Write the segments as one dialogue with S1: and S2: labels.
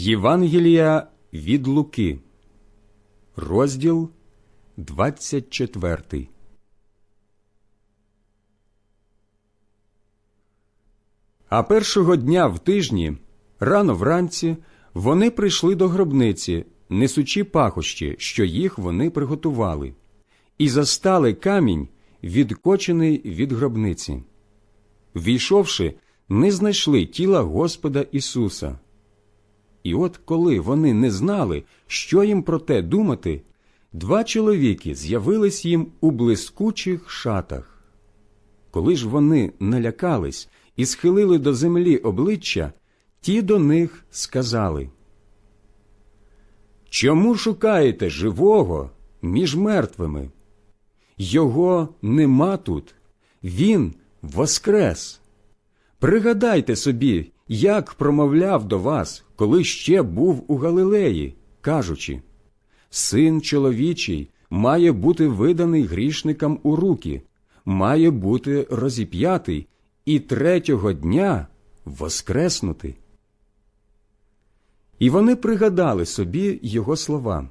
S1: Євангелія від Луки, розділ 24. А першого дня в тижні, рано вранці, вони прийшли до гробниці, несучи пахощі, що їх вони приготували, і застали камінь, відкочений від гробниці. Війшовши, не знайшли тіла Господа Ісуса. І от коли вони не знали, що їм про те думати, два чоловіки з'явились їм у блискучих шатах. Коли ж вони налякались і схилили до землі обличчя, ті до них сказали Чому шукаєте живого між мертвими? Його нема тут, він воскрес. Пригадайте собі, як промовляв до вас, коли ще був у Галилеї, кажучи Син чоловічий має бути виданий грішникам у руки, має бути розіп'ятий і третього дня воскреснути. І вони пригадали собі його слова,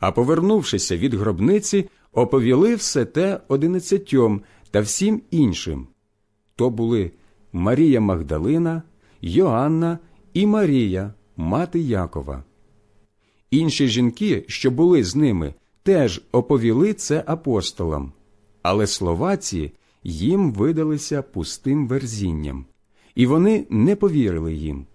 S1: а повернувшися від гробниці, оповіли все те одинадцятьом та всім іншим. То були Марія Магдалина, Йоанна і Марія, мати Якова. Інші жінки, що були з ними, теж оповіли це апостолам, але слова ці їм видалися пустим верзінням, і вони не повірили їм.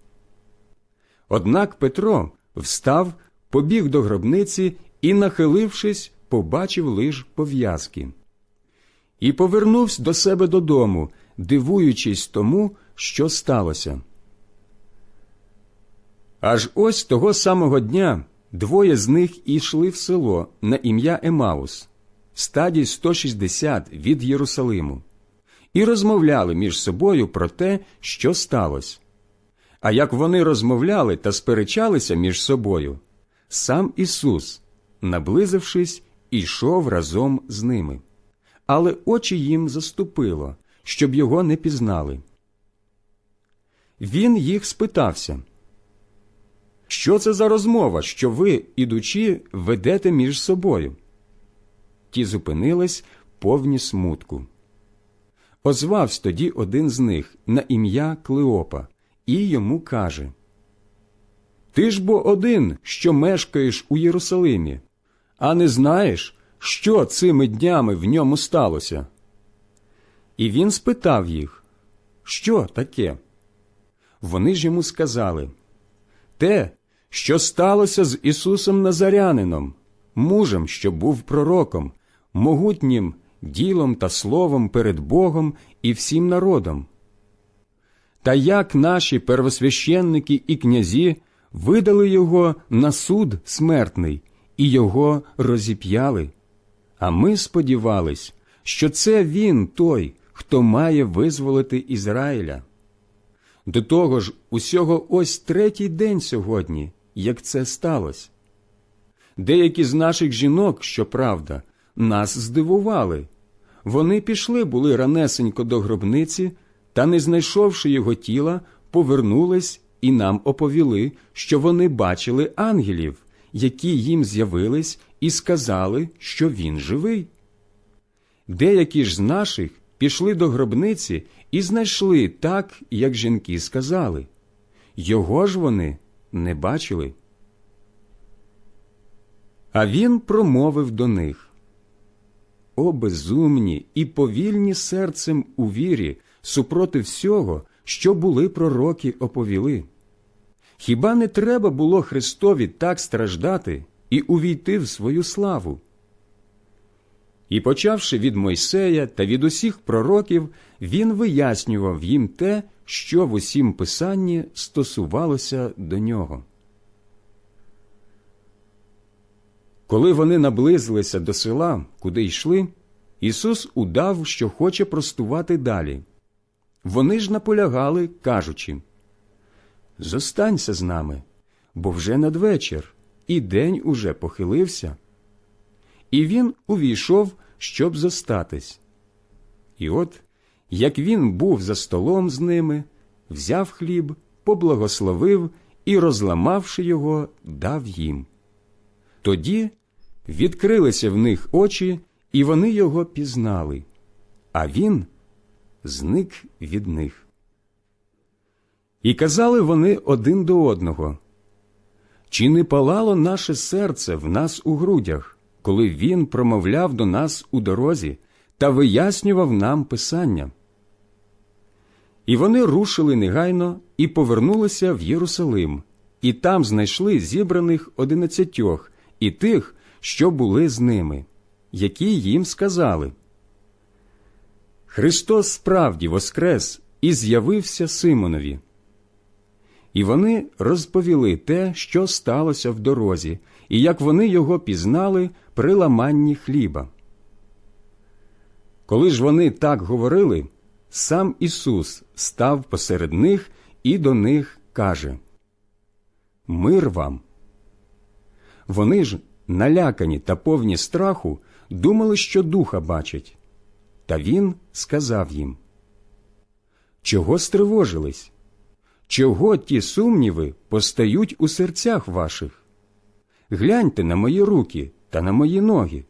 S1: Однак Петро встав, побіг до гробниці і, нахилившись, побачив лиш пов'язки. І повернувся до себе додому, дивуючись тому, що сталося. Аж ось того самого дня двоє з них ішли в село на ім'я Емаус, стадій 160 від Єрусалиму, і розмовляли між собою про те, що сталося. А як вони розмовляли та сперечалися між собою, сам Ісус, наблизившись, ішов разом з ними, але очі їм заступило, щоб його не пізнали. Він їх спитався, що це за розмова, що ви, ідучи, ведете між собою? Ті зупинились повні смутку. Озвався тоді один з них на ім'я Клеопа і йому каже Ти ж бо один, що мешкаєш у Єрусалимі, а не знаєш, що цими днями в ньому сталося? І він спитав їх, що таке? Вони ж йому сказали те, що сталося з Ісусом Назарянином, мужем, що був пророком, могутнім ділом та словом перед Богом і всім народом. Та як наші первосвященники і князі видали його на суд смертний і його розіп'яли. А ми сподівались, що це він той, хто має визволити Ізраїля. До того ж, усього ось третій день сьогодні, як це сталося. Деякі з наших жінок, щоправда, нас здивували. Вони пішли були ранесенько до гробниці та, не знайшовши його тіла, повернулись і нам оповіли, що вони бачили ангелів, які їм з'явились і сказали, що він живий. Деякі ж з наших пішли до гробниці і знайшли так, як жінки сказали. Його ж вони не бачили. А він промовив до них О, безумні і повільні серцем у вірі супроти всього, що були пророки оповіли. Хіба не треба було Христові так страждати і увійти в свою славу? І, почавши від Мойсея та від усіх пророків, він вияснював їм те, що в усім писанні стосувалося до нього. Коли вони наблизилися до села, куди йшли, Ісус удав, що хоче простувати далі. Вони ж наполягали, кажучи Зостанься з нами, бо вже надвечір, і день уже похилився. І він увійшов, щоб зостатись. І от, як він був за столом з ними, взяв хліб, поблагословив і, розламавши його, дав їм. Тоді відкрилися в них очі, і вони його пізнали, а він зник від них. І казали вони один до одного, чи не палало наше серце в нас у грудях, коли він промовляв до нас у дорозі та вияснював нам Писання? І вони рушили негайно і повернулися в Єрусалим, і там знайшли зібраних одинадцятьох і тих, що були з ними, які їм сказали. Христос справді воскрес і з'явився Симонові. І вони розповіли те, що сталося в дорозі, і як вони його пізнали при ламанні хліба. Коли ж вони так говорили, сам Ісус став посеред них і до них каже Мир вам. Вони ж, налякані та повні страху, думали, що духа бачать. Та він сказав їм Чого стривожились? Чого ті сумніви постають у серцях ваших? Гляньте на мої руки та на мої ноги.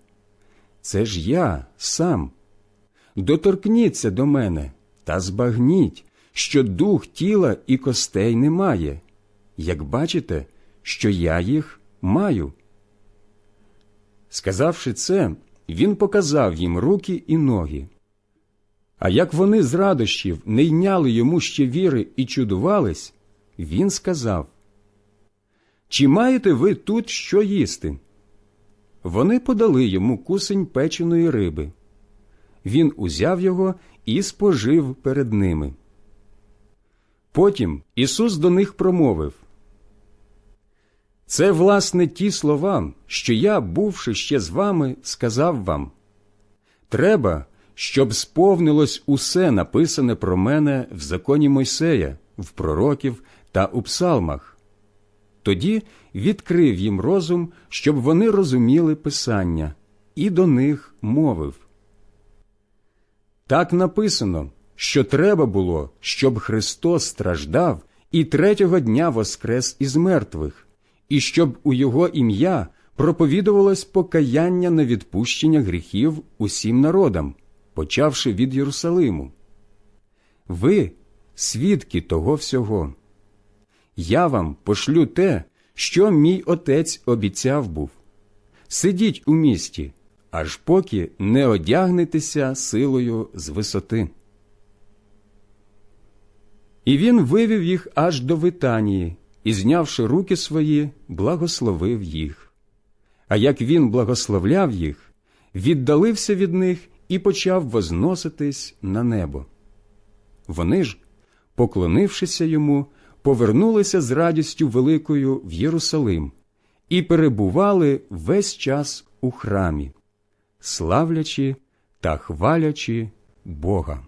S1: Це ж я сам. Доторкніться до мене та збагніть, що дух тіла і костей немає, як бачите, що я їх маю. Сказавши це, він показав їм руки і ноги. А як вони з радощів не йняли йому ще віри і чудувались, він сказав Чи маєте ви тут що їсти? Вони подали йому кусень печеної риби. Він узяв його і спожив перед ними. Потім Ісус до них промовив Це, власне, ті слова, що я, бувши ще з вами, сказав вам. Треба, щоб сповнилось усе написане про мене в законі Мойсея, в пророків та у псалмах. Тоді відкрив їм розум, щоб вони розуміли Писання, і до них мовив. Так написано, що треба було, щоб Христос страждав і третього дня воскрес із мертвих, і щоб у Його ім'я проповідувалось покаяння на відпущення гріхів усім народам, почавши від Єрусалиму. Ви свідки того всього. Я вам пошлю те, що мій отець обіцяв був. Сидіть у місті, аж поки не одягнетеся силою з висоти. І він вивів їх аж до Витанії і, знявши руки свої, благословив їх. А як він благословляв їх, віддалився від них і почав возноситись на небо. Вони ж, поклонившися йому, повернулися з радістю великою в Єрусалим і перебували весь час у храмі, славлячи та хвалячи Бога.